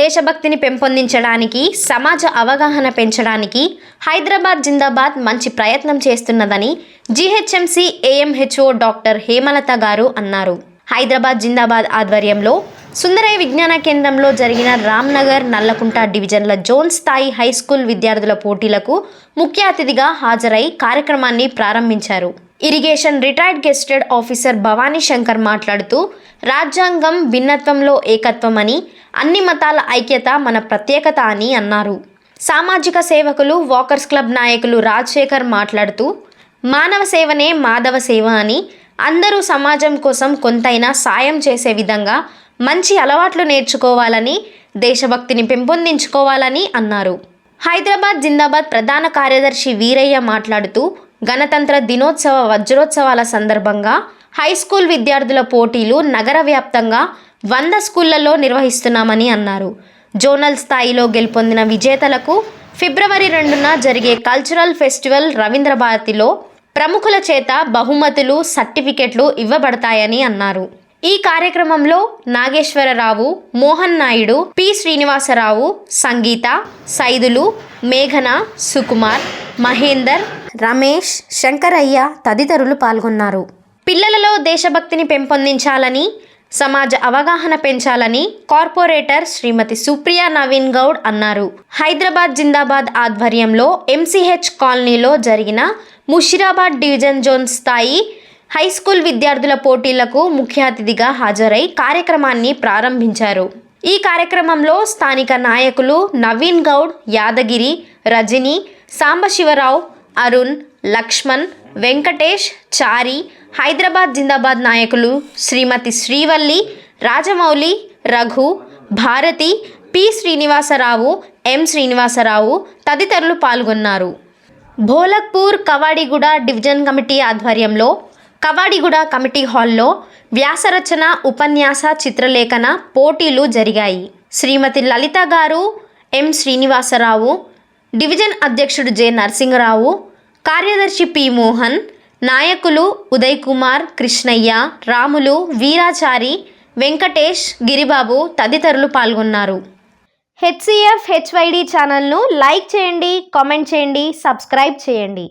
దేశభక్తిని పెంపొందించడానికి సమాజ అవగాహన పెంచడానికి హైదరాబాద్ జిందాబాద్ మంచి ప్రయత్నం చేస్తున్నదని జీహెచ్ఎంసీ ఏఎంహెచ్ఓ డాక్టర్ హేమలత గారు అన్నారు. హైదరాబాద్ జిందాబాద్ ఆధ్వర్యంలో సుందరయ్య విజ్ఞాన కేంద్రంలో జరిగిన రామ్నగర్ నల్లకుంట డివిజన్ల జోన్ స్థాయి హై స్కూల్ విద్యార్థుల పోటీలకు ముఖ్య అతిథిగా హాజరై కార్యక్రమాన్ని ప్రారంభించారు. Irrigation retired gazetted officer Bhavani Shankar మాట్లాడుతూ రాజ్యాంగం భిన్నత్వంలో ఏకత్వమని అన్ని మతాల ఐక్యత మన ప్రత్యేకత అని అన్నారు. సామాజిక సేవకులు వాకర్స్ క్లబ్ నాయకులు రాజశేఖర్ మాట్లాడుతూ మానవ సేవనే మాధవ సేవ అని అందరూ సమాజం కోసం కొంతైనా సాయం చేసే విధంగా మంచి అలవాట్లు నేర్చుకోవాలని దేశభక్తిని పెంపొందించుకోవాలని అన్నారు. హైదరాబాద్ జిందాబాద్ ప్రధాన కార్యదర్శి వీరయ్య మాట్లాడుతూ గణతంత్ర దినోత్సవ వజ్రోత్సవాల సందర్భంగా హై స్కూల్ విద్యార్థుల పోటీలు నగర వ్యాప్తంగా వంద స్కూళ్ళలో నిర్వహిస్తున్నామని అన్నారు. జోనల్ స్థాయిలో గెలుపొందిన విజేతలకు ఫిబ్రవరి రెండున జరిగే కల్చరల్ ఫెస్టివల్ రవీంద్ర భారతిలో ప్రముఖుల చేత బహుమతులు సర్టిఫికెట్లు ఇవ్వబడతాయని అన్నారు. ఈ కార్యక్రమంలో నాగేశ్వరరావు మోహన్ నాయుడు పి. శ్రీనివాసరావు సంగీత సైదులు మేఘన సుకుమార్ మహేందర్ రమేష్ శంకరయ్య తదితరులు పాల్గొన్నారు. పిల్లలలో దేశభక్తిని పెంపొందించాలని సమాజ అవగాహన పెంచాలని కార్పొరేటర్ శ్రీమతి సుప్రియ నవీన్ గౌడ్ అన్నారు. హైదరాబాద్ జిందాబాద్ ఆధ్వర్యంలో ఎంసీహెచ్ కాలనీలో జరిగిన ముషిరాబాద్ డివిజన్ జోన్ స్థాయి హై స్కూల్ విద్యార్థుల పోటీలకు ముఖ్య అతిథిగా హాజరై కార్యక్రమాన్ని ప్రారంభించారు. ఈ కార్యక్రమంలో స్థానిక నాయకులు నవీన్ గౌడ్ యాదగిరి రజని సాంబశివరావు అరుణ్ లక్ష్మణ్ వెంకటేష్ చారి హైదరాబాద్ జిందాబాద్ నాయకులు శ్రీమతి శ్రీవల్లి రాజమౌళి రఘు భారతి పి. శ్రీనివాసరావు ఎం. శ్రీనివాసరావు తదితరులు పాల్గొన్నారు. భోలక్పూర్ కవాడిగూడ డివిజన్ కమిటీ ఆధ్వర్యంలో కవాడిగూడ కమిటీ హాల్లో వ్యాసరచన ఉపన్యాస చిత్రలేఖన పోటీలు జరిగాయి. శ్రీమతి లలిత గారు ఎం. శ్రీనివాసరావు డివిజన్ అధ్యక్షుడు జె. నరసింహరావు కార్యదర్శి పి మోహన్ నాయకులు ఉదయ్ కుమార్ కృష్ణయ్య రాములు వీరాచారి వెంకటేష్ గిరిబాబు తదితరులు పాల్గొన్నారు. హెచ్సిఎఫ్ హెచ్వైడి ఛానల్ను లైక్ చేయండి కామెంట్ చేయండి సబ్స్క్రైబ్ చేయండి.